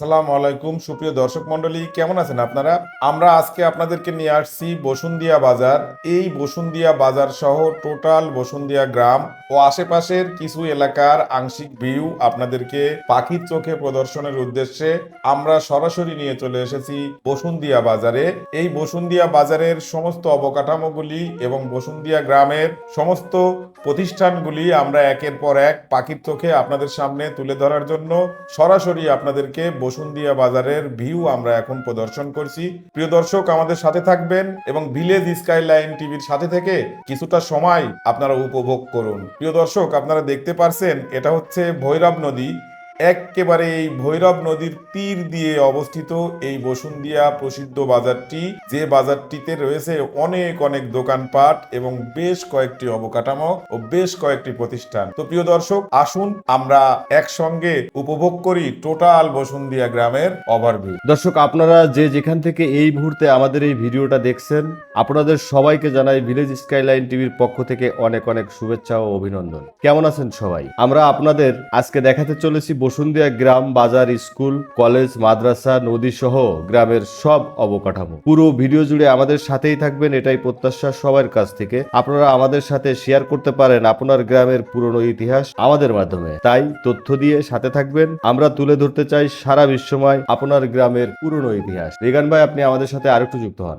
আসসালামু আলাইকুম, সুপ্রিয় দর্শক মন্ডলী কেমন আছেন আপনারা? আমরা আজকে আপনাদেরকে নিয়ে আসছি বসুন্দিয়া বাজার। এই বসুন্দিয়া বাজার সহ টোটাল বসুন্দিয়া গ্রাম ও আশেপাশের কিছু এলাকার আংশিক ভিউ আপনাদেরকে পাখির চোখে প্রদর্শনের উদ্দেশ্যে আমরা সরাসরি নিয়ে চলে এসেছি বসুন্দিয়া বাজারে। এই বসুন্দিয়া বাজারের সমস্ত অবকাঠামোগুলি এবং বসুন্দিয়া গ্রামের সমস্ত প্রতিষ্ঠানগুলি আমরা একের পর এক পাখির চোখে আপনাদের সামনে তুলে ধরার জন্য সরাসরি আপনাদেরকে বসুন্দিয়া বাজারের ভিউ আমরা এখন প্রদর্শন করছি। প্রিয় দর্শক, আমাদের সাথে থাকবেন এবং ভিলেজ স্কাইলাইন টিভির সাথে থেকে কিছুটা সময় আপনারা উপভোগ করুন। প্রিয় দর্শক, আপনারা দেখতে পারছেন, এটা হচ্ছে ভৈরব নদী। একেবারে এই ভৈরব নদীর তীর দিয়ে অবস্থিত এই বসুন্দিয়া প্রসিদ্ধ বাজারটি। যে বাজারটিতে রয়েছে অনেক অনেক দোকানপাট এবং বেশ কয়েকটি অবকাঠামো ও বেশ কয়েকটি প্রতিষ্ঠান। তো প্রিয় দর্শক, আসুন আমরা একসঙ্গে উপভোগ করি টোটাল বসুন্দিয়া গ্রামের ওভারভিউ দর্শক, আপনারা যে যেখান থেকে এই মুহূর্তে আমাদের এই ভিডিওটা দেখছেন, আপনাদের সবাইকে জানাই ভিলেজ স্কাইলাইন টিভির পক্ষ থেকে অনেক অনেক শুভেচ্ছা ও অভিনন্দন। কেমন আছেন সবাই? আমরা আপনাদের আজকে দেখাতে চলেছি বসুন্দিয়া গ্রাম বাজার, স্কুল, কলেজ, মাদ্রাসা নদী সহ গ্রামের সব অবকাঠামো। পুরো ভিডিও জুড়ে আমাদের সাথেই থাকবেন, এটাই প্রত্যাশা সবার কাছ থেকে। আপনারা আমাদের সাথে শেয়ার করতে পারেন আপনার গ্রামের পুরনো ইতিহাস আমাদের মাধ্যমে। তাই তথ্য দিয়ে সাথে থাকবেন। আমরা তুলে ধরতে চাই সারা বিশ্বময় আপনার গ্রামের পুরনো ইতিহাস। রেগান ভাই, আপনি আমাদের সাথে আরেকটু যুক্ত হন।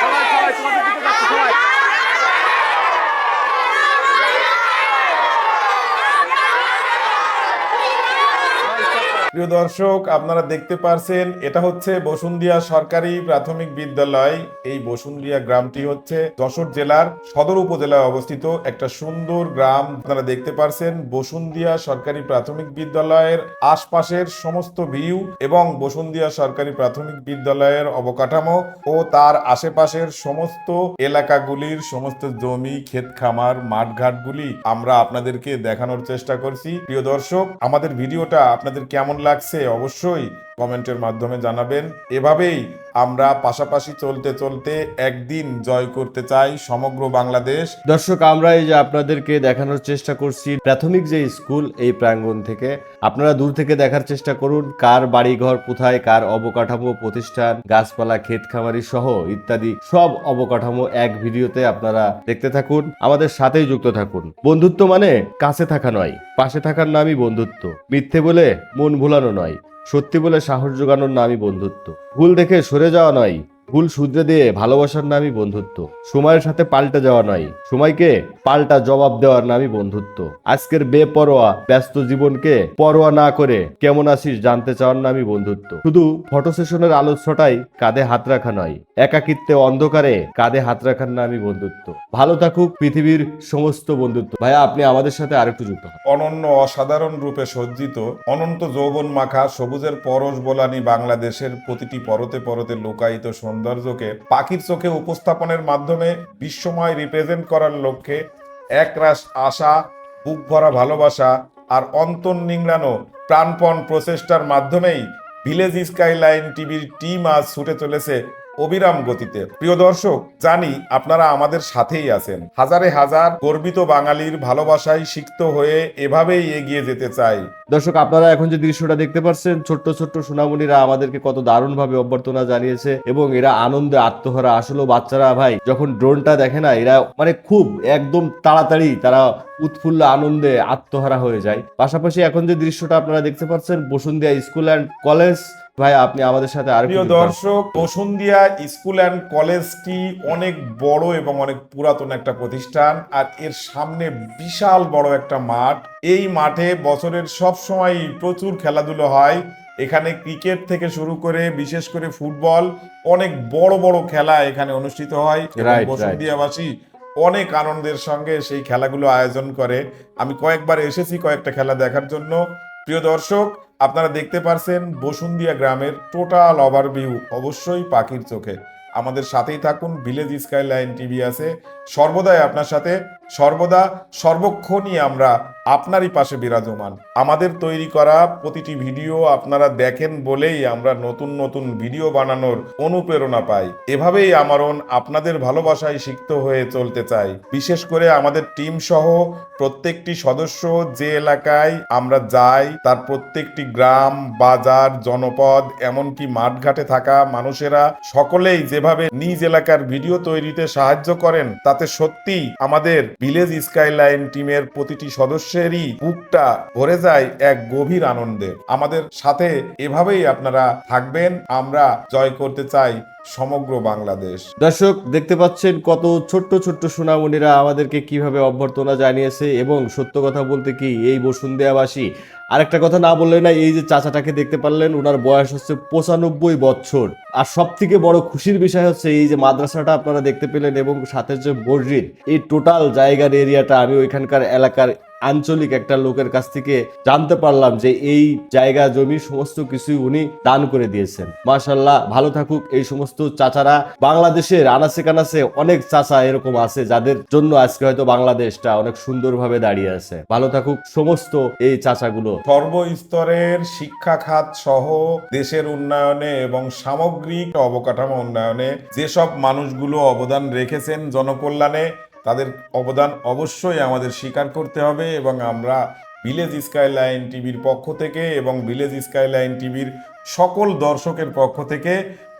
সবাই সবাই তোমাদের দিকে যাচ্ছে সবাই প্রিয় দর্শক, আপনারা দেখতে পারছেন, এটা হচ্ছে বসুন্দিয়া সরকারি প্রাথমিক বিদ্যালয়। এই বসুন্দিয়া গ্রামটি হচ্ছে যশোর জেলার সদর উপজেলায় অবস্থিত একটা সুন্দর গ্রাম। আপনারা দেখতে পারছেন বসুন্দিয়া সরকারি প্রাথমিক বিদ্যালয়ের আশপাশের সমস্ত ভিউ এবং বসুন্দিয়া সরকারি প্রাথমিক বিদ্যালয়ের অবকাঠামো ও তার আশেপাশের সমস্ত এলাকাগুলির সমস্ত জমি, ক্ষেত খামার, মাঠঘাটগুলি আমরা আপনাদেরকে দেখানোর চেষ্টা করছি। প্রিয় দর্শক, আমাদের ভিডিওটা আপনাদের কেমন লাগছে অবশ্যই কমেন্টের মাধ্যমে জানাবেন। এভাবেই আমরা পাশাপাশি চলতে চলতে একদিন জয় করতে চাই সমগ্র বাংলাদেশ। দর্শক, আমরা এই যে আপনাদেরকে দেখানোর চেষ্টা করছি প্রাথমিক যে স্কুল এই প্রাঙ্গণ থেকে, আপনারা দূর থেকে দেখার চেষ্টা করুন, কার বাড়িঘর কোথায়, কার অবকাঠামো প্রতিষ্ঠান, গাছপালা, ক্ষেত খামারি সহ ইত্যাদি সব অবকাঠামো এক ভিডিওতে আপনারা দেখতে থাকুন, আমাদের সাথেই যুক্ত থাকুন। বন্ধুত্ব মানে কাছে থাকা নয়, পাশে থাকার নামই বন্ধুত্ব। মিথ্যে বলে মন ভুলানো নয়। সত্যি বলে সাহস যোগানোর নামই বন্ধুত্ব। ভুল দেখে সরে যাওয়া নয়, ভুল শুধরে দিয়ে ভালোবাসার নামই বন্ধুত্ব। সময়ের সাথে পাল্টে যাওয়া নয়, সময়কে পাল্টা জবাব দেওয়ার নামই বন্ধুত্ব। আজকের বেপরোয়া, ব্যস্ত জীবনকে পরোয়া না করে কেমন আছিস জানতে চাওয়ার নামই বন্ধুত্ব। শুধু ফটো সেশনের আলোচ্ছটাই কাঁধে হাত রাখা নয় একাকিত্বে অন্ধকারে কাঁধে হাত রাখার নামই বন্ধুত্ব। ভালো থাকুক পৃথিবীর সমস্ত বন্ধুত্ব। ভাইয়া, আপনি আমাদের সাথে আরেকটু যুক্ত অনন্য অসাধারণ রূপে সজ্জিত, অনন্ত যৌবন মাখা, সবুজের পরশ বোলানি বাংলাদেশের প্রতিটি পরতে পরতে লোকায়িত সৌন্দর্যকে পাখির চোখে উপস্থাপনের মাধ্যমে বিশ্বময় রিপ্রেজেন্ট করার লক্ষ্যে একরাশ আশা, বুক ভরা ভালোবাসা আর অন্তর নিংড়ানো প্রাণপণ প্রচেষ্টার মাধ্যমেই ভিলেজ স্কাইলাইন টিভির টিম আজ ছুটে চলেছে অবিরাম গতিতে। প্রিয় দর্শক, জানি আপনারা আমাদের সাথেই আছেন। হাজারে হাজার গর্বিত বাঙালির ভালোবাসায় সিক্ত হয়ে এভাবেই এগিয়ে যেতে চাই। দর্শক, আপনারা এখন যে দৃশ্যটা দেখতে পাচ্ছেন, ছোট্ট ছোট্ট সোনামণিরা আমাদেরকে কত দারুণ ভাবে অভ্যর্থনা জানিয়েছে এবং এরা আনন্দে আত্মহারা। আসলে বাচ্চারা ভাই, যখন ড্রোনটা দেখে না, এরা মানে খুব একদম তাড়াতাড়ি তারা উৎফুল্ল আনন্দে আত্মহারা হয়ে যায়। পাশাপাশি এখন যে দৃশ্যটা আপনারা দেখতে পাচ্ছেন, বসুন্ধিয়া স্কুল অ্যান্ড কলেজ ভাই আপনি আমাদের সাথে আর প্রিয় দর্শক বসুন্দিয়া স্কুল অ্যান্ড কলেজটি অনেক বড় এবং অনেক পুরাতন একটা প্রতিষ্ঠান আর এর সামনে বিশাল বড় একটা মাঠ। এই মাঠে বছরের সব সময় প্রচুর খেলাধুলো হয়। এখানে ক্রিকেট থেকে শুরু করে বিশেষ করে ফুটবল অনেক বড় বড় খেলা এখানে অনুষ্ঠিত হয় right. অনেক আনন্দের সঙ্গে সেই খেলাগুলো আয়োজন করে। আমি কয়েকবার এসেছি কয়েকটা খেলা দেখার জন্য। প্রিয় দর্শক আপনারা দেখতে পারছেন বসুন্দিয়া গ্রামের টোটাল ওভারভিউ অবশ্যই পাখির চোখে। আমাদের সাথেই থাকুন ভিলেজ স্কাই লাইন টিভি আছে। সর্বদাই আপনার সাথে, সর্বদা সর্বক্ষণই আমরা আপনারই পাশে বিরাজমান। আমাদের তৈরি করা প্রতিটি ভিডিও আপনারা দেখেন বলেই আমরা নতুন নতুন ভিডিও বানানোর অনুপ্রেরণা পাই। এভাবেই আমারন আপনাদের ভালোবাসায় সিক্ত হয়ে চলতে চাই। বিশেষ করে আমাদের টিম সহ প্রত্যেকটি সদস্য যে এলাকায় আমরা যাই, তার প্রত্যেকটি গ্রাম, বাজার, জনপদ, এমনকি মাঠঘাটে থাকা মানুষেরা সকলেই যেভাবে নিজ এলাকার ভিডিও তৈরিতে সাহায্য করেন, তাতে সত্যি আমাদের ভিলেজ স্কাইলাইন টিমের প্রতিটি সদস্যেরই বুকটা ভরে যায় এক গভীর আনন্দে। আমাদের সাথে এভাবেই আপনারা থাকবেন। আমরা জয় করতে চাই। সমগ্র বাংলাদেশ। দর্শক, দেখতে পাচ্ছেন কত ছোট্ট ছোট্ট সোনামণিরা আমাদেরকে কীভাবে অভ্যর্থনা জানিয়েছে এবং সত্য কথা বলতে কি এই বসুন্ধেয়াবাসী। আরেকটা কথা না বললে না, এই যে চাচাটাকে দেখতে পারলেন, ওনার বয়স হচ্ছে পঁচানব্বই বছর। আর সব থেকে বড় খুশির বিষয় হচ্ছে এই যে মাদ্রাসাটা আপনারা দেখতে পেলেন এবং সাথে যে মসজিদ, এই টোটাল জায়গার এরিয়াটা আমি ওইখানকার এলাকার আঞ্চলিক একটা লোকের কাছ থেকে জানতে পারলাম যে এই জায়গা, জমি, সমস্ত কিছুই উনি দান করে দিয়েছেন। মাশাল্লাহ ভালো থাকুক এই সমস্ত চাচারা। বাংলাদেশের আনাচে কানাচে অনেক চাচা এরকম আছে যাদের জন্য আজকে হয়তো বাংলাদেশটা অনেক সুন্দরভাবে দাঁড়িয়ে আছে। ভালো থাকুক সমস্ত এই চাচাগুলো। সর্বস্তরের শিক্ষা খাত সহ দেশের উন্নয়নে এবং সামগ্রিক অবকাঠামো উন্নয়নে যেসব মানুষগুলো অবদান রেখেছেন জনকল্যাণে তাদের অবদান অবশ্যই আমাদের স্বীকার করতে হবে এবং আমরা ভিলেজ স্কাইলাইন টিভির পক্ষ থেকে এবং ভিলেজ স্কাইলাইন টিভির সকল দর্শকের পক্ষ থেকে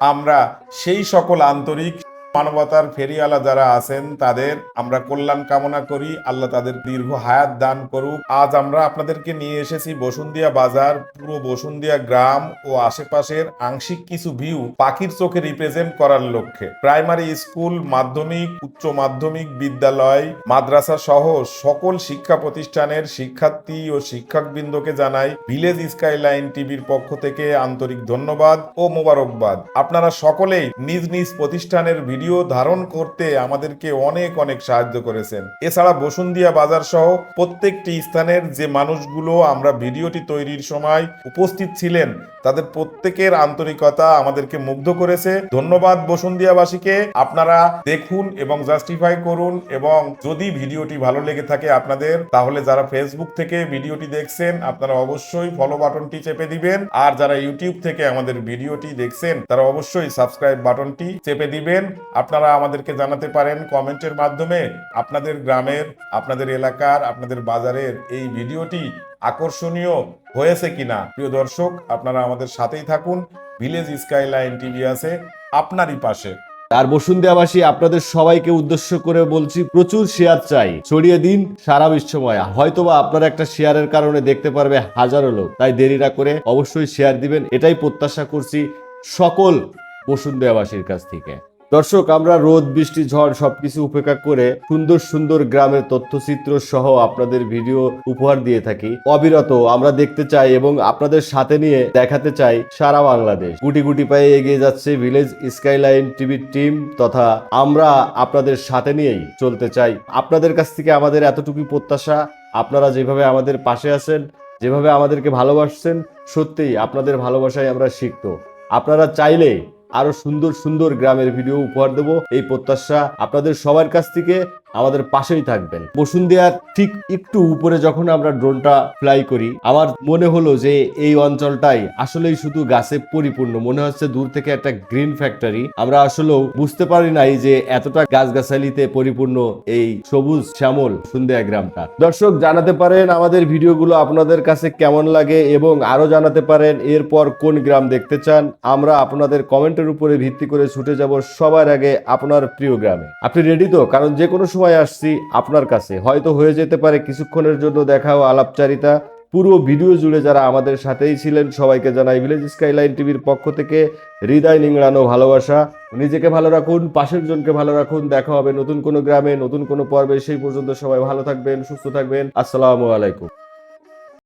আমরা সেই সকল আন্তরিক মানবতার ফেরিওয়ালা যারা আছেন, তাদের আমরা কল্যাণ কামনা করি। আল্লাহ তাদের দীর্ঘ হায়াত দান করুক। আজ আমরা আপনাদেরকে নিয়ে এসেছি বসুন্দিয়া বাজার, পুরো বসুন্দিয়া গ্রাম ও আশেপাশের আংশিক কিছু ভিউ পাখির চোখে রিপ্রেজেন্ট করার লক্ষ্যে। প্রাইমারি স্কুল মাধ্যমিক, উচ্চ মাধ্যমিক বিদ্যালয়, মাদ্রাসা সহ সকল শিক্ষা প্রতিষ্ঠানের শিক্ষার্থী ও শিক্ষকবৃন্দকে জানাই ভিলেজ স্কাইলাইন টিভির পক্ষ থেকে আন্তরিক ধন্যবাদ ও মোবারকবাদ। আপনারা সকলেই নিজ নিজ প্রতিষ্ঠানের ভিডিও ধারণ করতে আমাদেরকে অনেক অনেক সাহায্য করেছেন। এছাড়া বসুন্দিয়া বাজার সহ প্রত্যেকটি স্থানের যে মানুষগুলো আমরা ভিডিওটি তৈরির সময় উপস্থিত ছিলেন, তাদের প্রত্যেকের আন্তরিকতা আমাদেরকে মুগ্ধ করেছে। ধন্যবাদ বসুন্দিয়াবাসীকে আপনারা দেখুন এবং জাস্টিফাই করুন এবং যদি ভিডিওটি ভালো লেগে থাকে আপনাদের, তাহলে যারা ফেসবুক থেকে ভিডিওটি দেখছেন, আপনারা অবশ্যই ফলো বাটনটি চেপে দিবেন। আর যারা ইউটিউব থেকে আমাদের ভিডিওটি দেখছেন, তারা অবশ্যই সাবস্ক্রাইব বাটনটি চেপে দিবেন। আপনারা আমাদেরকে জানাতে পারেন কমেন্টের মাধ্যমে আপনাদের গ্রামের, আপনাদের এলাকার, আপনাদের বাজারের এই ভিডিওটি আকর্ষণীয় হয়েছে কিনা। প্রিয় দর্শক, আপনারা আমাদের সাথেই থাকুন। ভিলেজ স্কাইলাইন টিভি আছে আপনারই পাশে। আর বসুন্ধেয়াবাসী, আপনাদের সবাইকে উদ্দেশ্য করে বলছি, প্রচুর শেয়ার চাই। ছড়িয়ে দিন সারা বিশ্বময়। হয়তোবা আপনার একটা শেয়ারের কারণে দেখতে পারবে হাজারো লোক। তাই দেরি না করে অবশ্যই শেয়ার দিবেন। এটাই প্রত্যাশা করছি সকল বসুন্ধেয়াবাসীর কাছ থেকে। দর্শক, আমরা রোদ, বৃষ্টি, ঝড় সবকিছু উপেক্ষা করে সুন্দর সুন্দর গ্রামের তথ্যচিত্র সহ আপনাদের ভিডিও উপহার দিয়ে থাকি। অবিরত আমরা দেখতে চাই এবং আপনাদের সাথে নিয়ে দেখাতে চাই সারা বাংলাদেশ। গুটি গুটি পায়ে এগিয়ে যাচ্ছে ভিলেজ স্কাইলাইন টিভির টিম তথা আমরা আপনাদের সাথে নিয়েই চলতে চাই। আপনাদের কাছ থেকে আমাদের এতটুকু প্রত্যাশা, আপনারা যেভাবে আমাদের পাশে আছেন, যেভাবে আমাদেরকে ভালোবাসছেন, সত্যিই আপনাদের ভালোবাসায় আমরা শিখত আপনারা চাইলে আরও সুন্দর সুন্দর গ্রামের ভিডিও উপহার দেবো। এই প্রত্যাশা আপনাদের সবার কাছ থেকে। আমাদের পাশেই থাকবেন। বসুন্ধিয়ার ঠিক একটু উপরে যখন আমরা ড্রোনটা ফ্লাই করি, আমার মনে হলো যে এই অঞ্চলটাই আসলেই শুধু গাছে পরিপূর্ণ। মনে হচ্ছে দূর থেকে একটা গ্রিন ফ্যাক্টরি আমরা আসলেও বুঝতে পারি নাই যে এতটা গাছগাছালিতে পরিপূর্ণ এই সবুজ শ্যামল সন্ধ্যা গ্রামটা। দর্শক, জানাতে পারেন আমাদের ভিডিওগুলো আপনাদের কাছে কেমন লাগে এবং আরও জানাতে পারেন এরপর কোন গ্রাম দেখতে চান। আমরা আপনাদের কমেন্টের উপরে ভিত্তি করে ছুটে যাব সবার আগে আপনার প্রিয় গ্রামে। আপনি রেডি তো? কারণ যে কোনো সময় আসছি আপনার কাছে। হয়তো হয়ে যেতে পারে কিছুক্ষণের জন্য দেখা ও আলাপচারিতা। পুরো ভিডিও জুড়ে যারা আমাদের সাথেই ছিলেন, সবাইকে জানাই ভিলেজ স্কাইলাইন টিভির পক্ষ থেকে হৃদয় নিংড়ানো ভালোবাসা। নিজেকে ভালো রাখুন, পাশের জনকে ভালো রাখুন। দেখা হবে নতুন কোনো গ্রামে, নতুন কোনো পর্বে। সেই পর্যন্ত সবাই ভালো থাকবেন, সুস্থ থাকবেন। আসসালামু আলাইকুম।